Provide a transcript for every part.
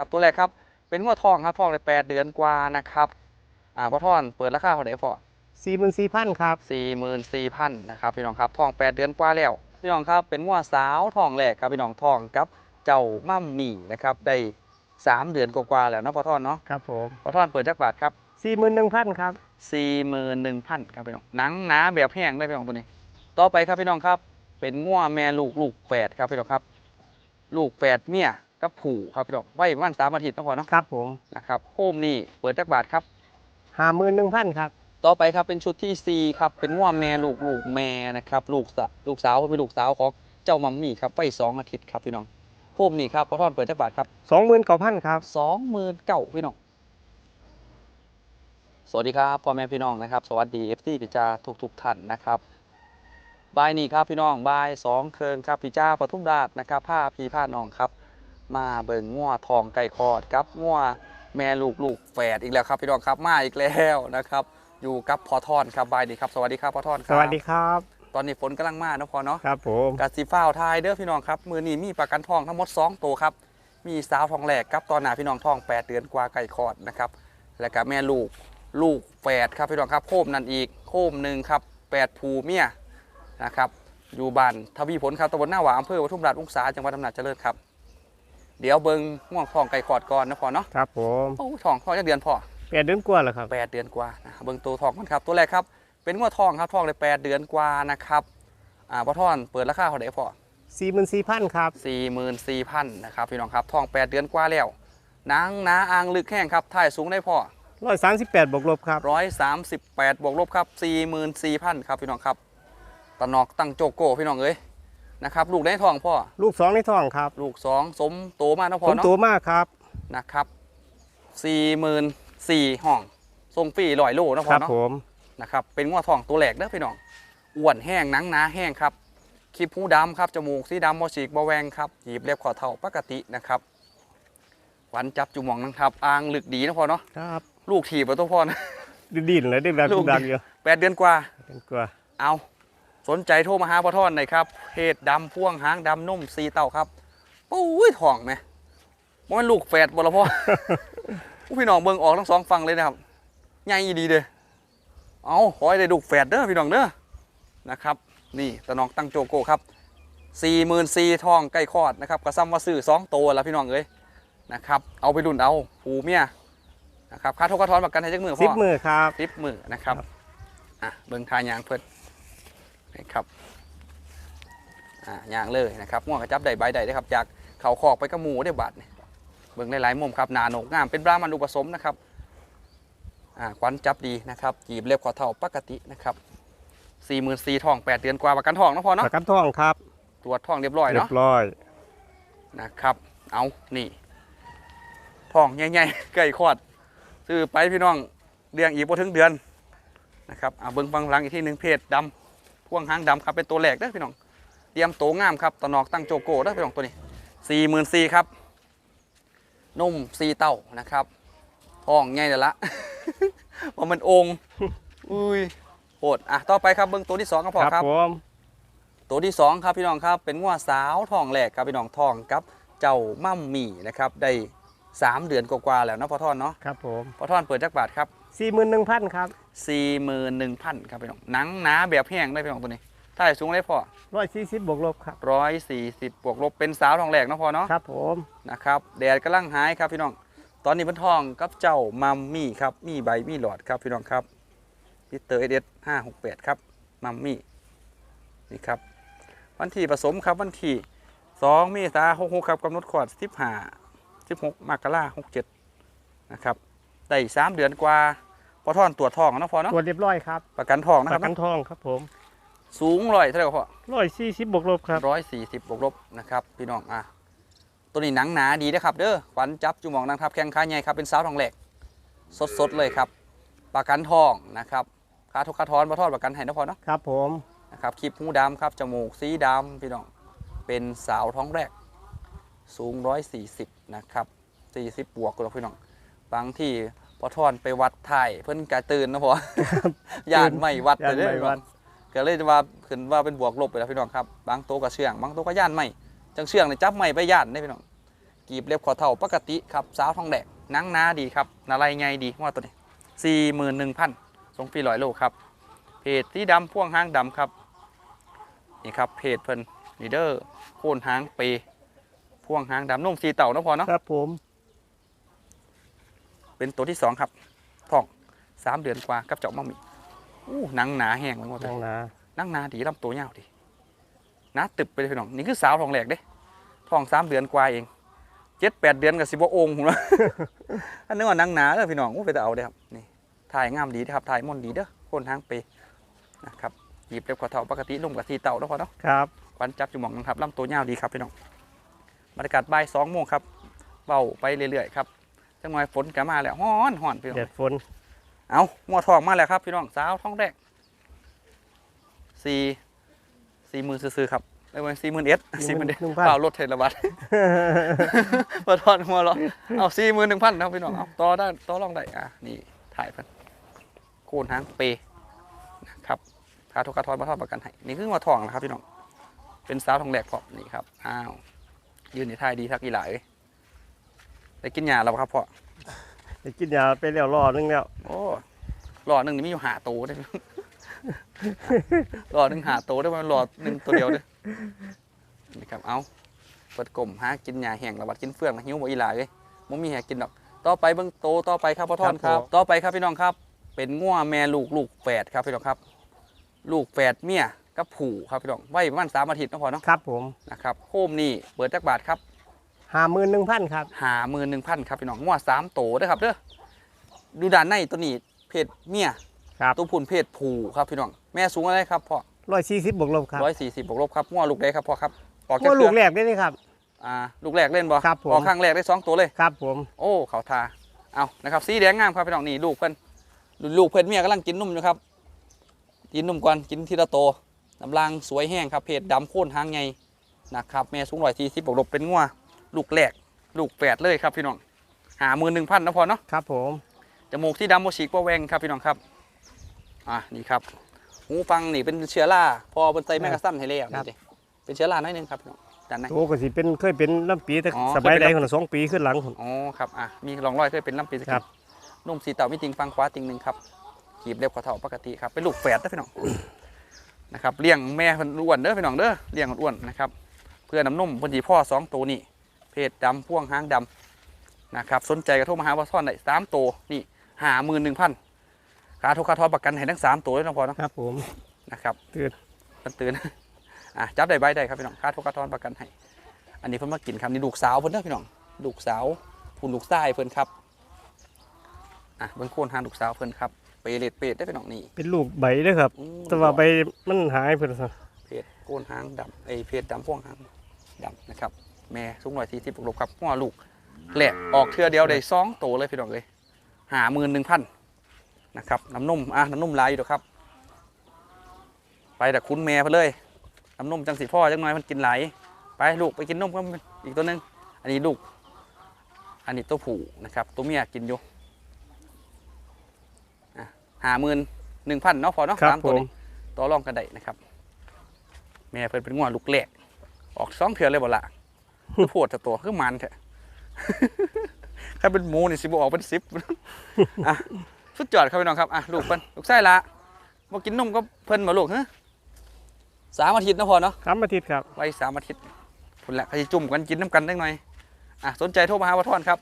ครับตัวแรกครับเป็นหัวทองครับทองในแปดเดือนกว่านะครับอ่าพ่อท่อนเปิดราคาเท่าไหร่พอสี่หมื่นสี่พันครับสี่หมื่นสี่พันนะครับพี่น้องครับทองแปดเดือนกว่าแล้วพี่น้องครับเป็นหัวสาวทองแหลกครับพี่น้องทองกับเจ้ามั่มหมี่นะครับได้สามเดือนกว่าๆแล้วเนาะพ่อท่อนเนาะครับผมพ่อท่อนเปิดจักบาทครับสี่หมื่นหนึ่งพันครับสี่หมื่นหนึ่งพันครับพี่น้องหนังหนาแบบแห้งได้พี่น้องตัวนี้ ต่อไปครับพี่น้องครับ เป็นง่วแม่ลูกลูกแฝดครับพี่น้องครับ ลูกแฝดเมีย กับผูครับพี่น้องไว้ประมาณสามอาทิตย์ต้องพอเนาะครับผมนะครับโคมนี่เปิดจักบาทครับห้าหมื่นหนึ่งพันครับต่อไปครับเป็นชุดที่ 4 ครับเป็นง่วแม่ลูกลูกแม่นะครับลูกสะลูกสาวเป็นลูกสาวของเจ้ามัมมี่ครับไว้สองอาทิตย์ครับพี่น้องโคมนี่ครับพอทอนเปิดจักบาทครับสองหมื่นเก้าพันครับสองหมื่นเก้าพี่น้องสวัสดีครับพ่อแม่พี่น้องนะครับสวัสดีเอฟซีพิจาทุกทุกๆท่านนะครับบ่ายนี้ครับพี่น้องบ่ายสองเคิงครับพิจาปทุมราชนะครับผ้าพีผ้าน้องครับ มาเบิ่งง่วทองไก่คอดครับง่วแม่ลูกลูกแฝดอีกแล้วครับพี่น้องครับมาอีกแล้วนะครับ อยู่กับพอทอนครับบ่ายนี้ครับ สวัสดีครับพอทอนคสรับวัสดีครับ ตอนนี้ฝนกำลังมาเนาะพอเนาะครับผมกาสีฟ้าวทายเด้อพี่น้องครับมือนี้มีประกันทองทั้งหมด2ตัวครับมีสาวทองแหลกครับตอนหนาพี่น้องทอง8เดือนกว่าไก่คลอดนะครับแล้วก็แม่ลูกลูกแฝดครับพี่น้องครับโคมนั่นอีกโคมหนึ่งครับแปดภูเมียนะครับอยู่บ้านทวีผลครับตำบลหน้าหวาอำเภอปทุมราชองศาจังหวัดอำนาจเจริญครับ เดี๋ยวเบิงง่วงทองไก่คลอดก่อนนะพอเนาะครับผมโอ้ทองทองจะเดือนพอแปดเดือนกว่าแล้วครับแปดเดือนกว่านะเบิ่งตัวทองกันครับตัวแรกครับเป็นงวดทองครับทองเลยแปดเดือนกว่านะครับอ่าพ่อทอนเปิดราคาเท่าไหร่พอสี่หมื่นสี่พันครับสี่หมื่นสี่พันนะครับพี่น้องครับทองแปดเดือนกว่าแล้วนางนาอ่างลึกแห้งครับถ่ายสูงได้พอร้อยสามสิบแปดบวกลบครับร้อยสามสิบแปดบวกลบครับสี่หมื่นสี่พันครับพี่น้องครับตะนอกตั้งโจโก้พี่น้องเอ้ย นะครับลูกได้ทองพ่อลูกสองในท้องครับลูกสองสมโตมากนะพ่ผอมเนาะตัวมากครับนะครับสี่หมื่นสี่ห้องทรงฟรีลอยโลนะคพ่อรับเนาะผมนะครับเป็นงวทองตัวแหลกเด้อพี่น้องอ้วนแห้งหนังหนาแห้งครับคีบหูดำครับจมูกสีดำมอฉีกบอแวงครับหยีบเล็บขอเท่าปกตินะครับหวันจับจุหมองนะครับอ่างลึกดีนะพ่อเนาะครับลูกถีบไปตัวพ่อนะ ดินเลยได้แบบลูกดังอยู่แปดเดือนกว่าเดือนกว่าเอา สนใจโทรมาหาพ่อท่อนหน่อยครับเพศดำพ่วงหางดำนุ่มสีเต่าครับปุ้ยทองไหมว่ามันลูกแฝดบ่ละพ่อผู้พี่น้องเบิ่งออกทั้งสองฝั่งเลยนะครับใหญ่ดีเด้อเอาขอให้ได้ลูกแฝดเด้อพี่น้องเด้อนะครับ นี่ตะนองตั้งโจโก้ครับสี่หมื่นสี่ทองใกล้คลอดนะครับกระซ้ำว่าซื้อสองตัวแล้วพี่น้องเอ้ยนะครับเอาไปรุ่นเอาผูเมียนะครับค่าโทษค่าทอนประกันให้จักมือสิบพ่อมือครับสิบมือนะครับครับอะเบิ่งทายางเพิ่น นะครับอ่ายางเลยนะครับง่วงกระจับได้ใบใดได้อครับจากเขาคอกไปกระหมูได้อบาดนี่เบิ่งได้หลายมุมครับหนาโหนกงามเป็นบรามันอุปสมนะครับอ่าควันจับดีนะครับจีบเล็บขอเท่าปกตินะครับสี่หมื่นสี่ทองแปดเดือนกว่าประกันทองนะพอปเนาะระกันท้องครับ ตรวจทองเรียบร้อยเรียเนาะบร้อยนะครับ เอานี่ทองใหญ่ๆไก่คลอดซื้อไปพี่น้องเลี้ยงอีกพอถึงเดือนนะครับเอาเบิ้งฟังหลังอีกที่หนึ่งเพศดำ พ่วงหางดำครับเป็นตัวแรกเด้อพี่น้องเตรียมโตงามครับตะนอกตั้งโจโก้เด้อพี่น้องตัวนี้สี่หมื่นสี่ครับนุ่มสีเต้านะครับทองใหญ่เดี๋ยวละเพราะมันองค์อุ้ยโหดอะต่อไปครับเบิ้งตัวที่สองครับพ่อครับผมตัวที่สองครับพี่น้องครับเป็นงัวสาวทองแหลกครับพี่น้องทองกับเจ้ามั่มหมี่นะครับได้สามเดือนกว่าๆแล้วเนาะพ่อท่อนเนาะครับผมพ่อท่อนเปิดจักบาทครับ สี่หมื่นหนึ่งพันครับสี่หมื่นหนึ่งพันครับพี่น้องหนังหนาแบบแห้งได้พี่น้องตัวนี้ถ้าสูงได้พอร้อยสี่สิบบวกลบครับร้อยสี่สิบบวกลบเป็นสาวทองแหลกเนาะพ่อเนาะครับผมนะครับแดดกำลังหายครับพี่น้อง ตอนนี้เพิ่นทองกับเจ้ามัมมี่ครับมีใบมีหลอดครับพี่น้องครับพิเตอร์เอเดสห้าหกแปดครับมัมมี่นี่ครับวันที่ผสมครับวันที่สองเมษาหกหกครับกำหนดขอดสิบห้าสิบหกมกราหกเจ็ดนะครับได้สามเดือนกว่าพ อท่อนตรวจทองเนาะพอเนาะตรวจเรียบร้อยครับประกันทองนะปครับระกันท้องครับผมสูงร้อยเท่าไหร่ก็พอร้อยสี่สิบบวกลบครับร้อยสี่สิบบวกลบนะครับพี่น้องอะตัวนี้หนังหนาดีนะครับเด้อขวัญจับจุหมองนางทับแข้งขาใหญ่ครับเป็นสาวทองแหลกสดๆเลยครับ ประกันทองนะครับค่าทุกค่าทอนมาทอดประกันให้นะพอเนาะ ครับผม นะครับคลิปหูดำครับ จมูกสีดำพี่น้อง เป็นสาวท้องแรก สูง 140 นะครับ 40 บวกกันแล้วพี่น้อง บางที่ พอทอนไปวัดไทยเพิ่นกระตื่นนะพอย่านไม่วัดยันเลยไม่เด้อวันก็เลยจะว่าขึ้นว่าเป็นบวกลบไปแล้วพี่น้องครับบางโตวก็เชื่องบางโตวก็ย่านไม่จังเชื่องเนี่ยจับไม่ไปย่านได้พี่น้องกีบเล็บขอเท่าปกติครับสาวทองแดกหนังหนาดีครับนาลายไงดีว่าตัวนี้สี่หมื่นหนึ่งพันทรงฟรีร้อยโลครับเพจสีดำพ่วงหางดำครับนี่ครับเพจเพิ่นลีเดอร์โคนหางเปพ่วงหางดำนุ่มสีเต่านะพอเนาะครับผม เป็นตัวที่สองครับท้องสามเดือนกว่ากับเจ้ามัมมี่อู้หนังหนาแห้งไปหมดเลนัยงหนาหนังหนาดีลำตัวยาวดีหนาตึบไปเลยพี่น้องนี่คือสาวทองแหลกเด้ท้องสามเดือนกว่าเองเจ็ดแปดเดือนกับสิบโองค์ผมนะอันนึกว่าหนังหนาเด้อพี่น้องอู้ไปแต่เอาเด้อครับนี่ถ่ายงามดีนะครับถ่ายม่อนดีเด้อโคนหางเปนะครับหยิบเล็บขอเท่าปกตินุ่มกับสีเต่าแล้วพอเนาะ ครับควันจับจุหมองนะครับลำตัวยาวดีครับพี่น้องบรรยากาศบ่ายสองโมงครับเบาไปเรื่อยๆครับ จังหวะฝนก็มาแล้วฮ้อนฮ้อนพี่น้องแดดฝนเอาหัวทองมาแล้วครับพี่น้องสาวท้องแรกสี่สี่หมื่นซื้อๆครับได้วันสี่หมื่นเอสสี่หมื่นเอสเปล่ารถเทระบาทพอทอนหัวเราะเอาสี่หมื่นหนึ่งพันนะครับพี่น้องเอาต่อได้ต่อรองได้อะนี่ถ่ายเพันโคนหางเปนะครับคาทุกคาทอนมาทอดประกันให้นี่คือหัวทองนะครับพี่น้องเป็นสาวทองแรกพร้อมนี่ครับอ้าวยืนในท่ายดีทักอีหลายเอ้ย ได้กินยาแล้วบ่ครับพ่อไปกินยาไปแล้วรอนึงแล้ว โอ้หลอดหนึ่งนี่มีอยู่หาตัวได้ หลอดหนึ่งหาตัวได้ไหมหลอดหนึ่งตัวเดียวเด้อนี่ครับเอาเปิดกลมหากินยาแห้งระบาดกินเฟื่องนะหิวบ่อีหลาเลยมันมีแหกกินดอก ต่อไปเบิ่งโตต่อไปครับพ่อทอนครับต่อไปครับพี่น้องครับ เป็นง่วแม่ลูกลูกแฝดครับพี่น้องครับ ลูกแฝดเมียกับผูครับพี่น้องไว้ประมาณสามอาทิตย์เนาะพอเนาะ ครับผม นะครับโคมนี่เปิดจักบาทครับ ห้าหมื่นหนึ่งพันครับหาหมื่นหนึ่งพันครับพี่น้องง่วสามโตเด้อครับเด้อดูด้านในตัวนี้เพศเมียครับตัวผุนเพศผูครับพี่น้องแม่สูงอะไรครับพ่อร้อยสี่สิบบวกลบครับร้อยสี่สิบบวกลบครับง่วลูกใดครับพ่อครับออกจากว่าเคลูรืกอแรกได้นี่ครับอ่าลูกแรกเล่นบ่ครับผมออกข้างแรกได้สองตัวเลยครับผมโอ้เขาทาเอานะครับสีแดงงามครับพี่น้องนี่ลูกเพิ่นลูกเพิ่นเมียกำลังกินนมอยู่ครับกินนมก่อนกินทีละโตน้ำลางสวยแห้งครับเพศดำโค่นหางไงนะครับแม่สูงร้อยสี่สิบบวกลบเป็นง่ว ลูกแรก ลูกแฝดเลยครับพี่น้องหาหมื่นหนึ่งพันนะพอเนาะครับผมจมูกที่ดำโมฉีกว่าแวงครับพี่น้องครับอะนี่ครับหูฟังนี่เป็นเชื้อราพอเป็นไตแมกกาซันให้แล้วนี่สิเป็นเชื้อราหน่อยหนึงครับพี่น้องด้านในโอ้ก็สิเป็นเคยเป็นลำปีแต่อ๋อสบายเคยใดเป็นคนละสองปีขึ้นหลังพุ่นอ๋อครับอะมีรองรอยเคยเป็นลำปีสกิครันบนุ่มสีเต่ามีติงฟังขวาติงหนึ่งครับขีบเล็บขวาเท่าปกติครับเป็นลูกแฝดนะพี่น้องนะครับเลี้ยงแม่เพิ่นอ้วนเด้อพี่น้องเด้อเลี้ยงอ้วนนะครับ เพื่อน้ำนมเพิ่นสีพ่อสองตัวนี่ เพศดำพ่วงหางดำนะครับสนใจก็โทรมาหาว่าซ่อนได้สามตัวนี่หาหมื่นหนึ่งพันค่าทุกค่าทอประกันให้ทั้งสามตัวเลยนะพอเนาะครับผมนะครับตื่นมันตื่นอะจับได้ใบได้ครับพี่น้องค่าทุกค่าทอนประกันให้อันนี้เพิ่นมากินครับนี่ลูกสาวเพิ่นเด้อพี่น้องลูกสาวคุณลูกชายเพิ่นครับอะเบิ่งโคนหางลูกสาวเพิ่นครับเปเลดเปดได้อพี่น้องนี่เป็นลูกใบเด้อครับอืมแต่ว่าใบมันหายเพิ่นซะเพจโคนหางดำไอยเพจดำพ่วงหางดำนะครับ แม่สูงร้อยสี่สิบลบครับหัวลูกแหลกออกเทือเดียวได้สองโตวเลยพี่น้องเลยหาหมื่นหนึ่งพันนะครับน้ำนุ่มอะน้ำนุ่มหลายอยู่ดอกครับ ไปแต่คุณแม่ไปเลยน้ำนุ่มจังสีพ่อจังหน่อยมันกินไหลายไปลูกไปกินนมก็อีกตัวหนึงอันนี้ลูก อันนี้ตัวผู้นะครับ ตัวเมียกินอยู่อะหาหมื่นหนึ่งพันเนาะพอเนาะครับสามผตัวมนี้ต่อรองกันได้นะครับ แม่เพิ่นเป็นงัวลูกแรกออกสองเถื่อเลยบ่ละคือ โพดแต่ตัวคือมันแท้ถ้าเป็นหมูนี่สิบออกเป็นสิบอะสุดยอดครับพี่น้องครับอะลูกเพิ่นลูกไส้ละมากินนมก็เพิ่นมาลูกฮะสามอาทิตย์นะพอเนาะสามอาทิตย์ครับไว้สามอาทิตย์พุ่นแหละเขาจะจุ่มกันกินน้ำกันได้หน่อยอะสนใจโทรมาหาวัทอนครับ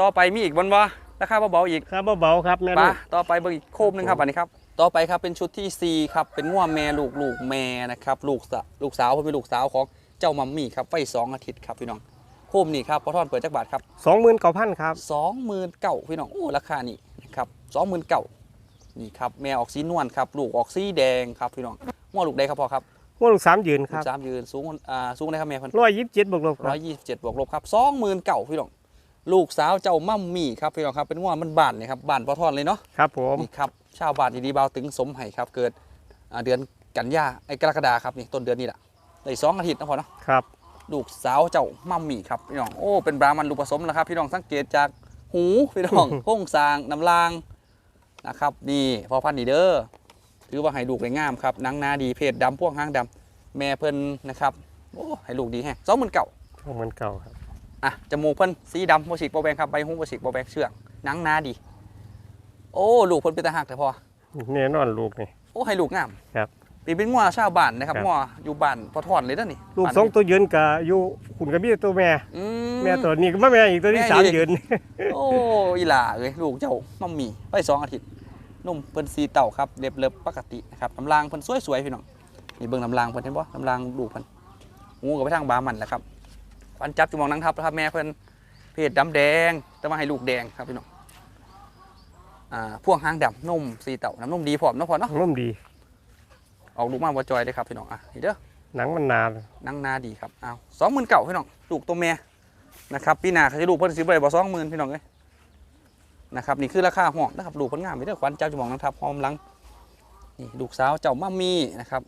ต่อไปมีอีกบนบ่ราคาเบาๆอีกครับเบาๆครับแม่ปลูลากต่อไปเบิ่งอีกโคมหนึงครับอันนี้ครับต่อไปครับเป็นชุดที่ 4 ครับเป็นง่วแม่ลูกลูกแม่นะครับลูกสะลูกสาวเพิ่นเป็นลูกสาวของ เจ้ามัมมี่ครับไว้สองอาทิตย์ครับพี่น้องโคมนี่ครับพอทอนเปิดจักบาทครับสองหมื่นเก้าพันครับสองหมื่นเก้าพี่น้องโอ้ราคานี่นะครับสองหมื่นเก้านี่ครับแม่ออกสีนวลครับลูกออกสีแดงครับพี่น้องง่วลูกใดครับพ่อครับว่าลูกสามยืนคลูรับกสามยืนสูงอ่าสูงได้ครับแม่เพิ่นร้อยยี่สิบเจ็ดบวกลบคร้รัอบยยี่สิบเจ็ดบวกลบครับสองหมื่นเก้าพี่น้องลูกสาวเจ้ามัมมี่ครับพี่น้องครับเป็นง่วมันบ้านเลยครับบ้านพอทอนเลยเนาะครับผมนี่ครับชาวบ้านดีๆบาวตึงสมไห้ครับเกิดอ่าเดือนกันยาไอ้กรกฎาครับนี่ต้นเดือนนี้แหละ ได้สองอาทิตย์นะพอเนาะครับลูกสาวเจ้ามัมมี่ครับพี่น้องโอ้เป็นบรามันลูกผสมแล้วครับพี่น้องสังเกตจากหูพี่น้องโค้งสร้างน้ำลางนะครับนี่พอพันธุ์นีเดอร์ถือว่าให้ลูกได้งามครับหนังหนาดีเพศดำพวกหางดำแม่เพิ่นนะครับโอ้ให้ลูกดีแฮะสองหมื่นเก่าสองหมื่นเก้าครับอะจมูกเพิ่นสีดำบ่ฉีกบ่แบงครับใบหูบ่ฉีกบ่แบงเชื่องหนังหนาดี โอ้ลูกเพิ่นเป็นตาหักแต่พอแน่นอนลูกนี่โอ้ให้ลูกงามครับ ปีเป็นงัวชาวบ้านนะครับครับ งัวอยู่บ้านพอทอนเลยเด้อนี่ลูกบ้านสองตัวยืนกับอยู่คุณกับพี่ตัวแม่ อืมแม่ตัวนี้ก็มาแม่อีกตัวที่แม่สามอีกยืน โอ้อีหล่าเอ้ยลูกเจ้ามัมมี่ไปสองอาทิตย์นุ่มเพิ่นสีเต่าครับเล็บเล็บปกตินะครับน้ำลางเพิ่นสวยๆพี่น้องนี่เบิ่งน้ำลางเพิ่นเห็นบ่น้ำลางลูกเพิ่นงูก็ไปทางบามันแหละครับฟันจับจุมองนังทับนะครับแม่เพิ่นเพศดำแดงแต่ว่าให้ลูกแดงครับพี่น้องอ่าพวงหางดำนุ่มสีเต่าน้ำนุ่มดีพร้อมเนาะพอเนาะนุ่มดี ออกลูกมาบ่จอยเลยครับพี่น้องอะนี่เด้อหนังมันนานนังนาดีครับเอาสองหมื่นเก่าพี่น้องลูกตัวแม่นะครับปีหน้าเขาจะลูกเพิ่นสิบเลยบ่สองหมื่นพี่น้องเอ้ยนะครับนี่คือราคาห้องนะครับลูกเพิ่นงามไปเด้อขวัญเจ้าจะมองนะครับหอมหลังนี่ลูกสาวเจ้ามามีนะครับ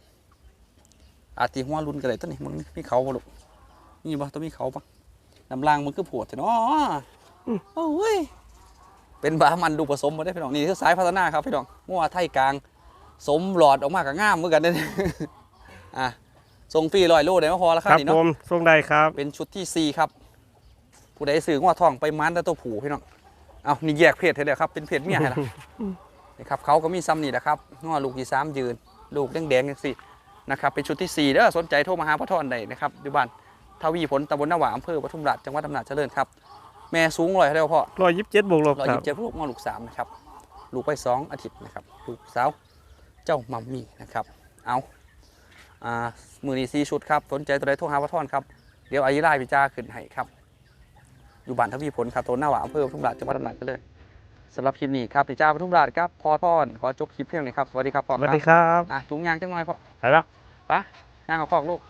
อาจสิหัวรุ่นกันเลยตัวนี้มันมีเขาบ่ลูกนี่บ่ตัวมีเขาปะน้ำลางมันคือโผดแต่เนาะโอ้ยเป็นบามันดูผสมมาได้อพี่น้องนี่คือสายพัฒนาครับพี่น้องงัวไทยกลาง สมหลอดออกมากับงามเหมือนกันเด้ออะส่งฟรีลอยโลได้มาพอแล้วคครับรับนี่ผเนาะมส่งได้ครับ เป็นชุดที่ 4 ครับ ผู้ใดซื้อว่าทองไปมันแต่ตัวผูพี่น้องเอานี่แยกเพศให้เลยครับเป็นเพศเมียให้ละนี่ครับเขาก็มีซ้ำนี่แหละครับงอลูกที่สามยืน ลูกแดงๆอย่างสี่นะครับเป็นชุดที่4เด้อสนใจโทรมาหาพ่อทอนได้นะครับอยู่บ้านทวีผลตำบลนาหวาอำเภอปทุมราชจังหวัดอำนาจเจริญครับแม่สูงร้อยเท่าไหร่พ่อ ร้อยยี่สิบเจ็ดบวกลบร้อยคยี่รับสิบเจ็ดลูกงอลูกสามนะครับ ลูกไปสองอาทิตย์นะครับ ลูกสาว เจ้ามัมมี่นะครับ เอาอ่ามือนี้ซีชุดครับ สนใจตัวใดโทรหาวัทอนครับ เดี๋ยวอายุไล่พิจาขึ้นให้ครับ อยู่บ้านทวีผลครับตัวหน้าหวาอำเภอปทุมราชจังหวัดอำนาจเจริญสำหรับคลิปนี้ครับพิจาปทุมราชครับพอทอนขอจบคลิปเพียงนี้ครับสวัสดีครับพ่อสวัสดีครับอะถุงยางจังหน่อยพ่อไปแล้วไปย่างกับคอกลูก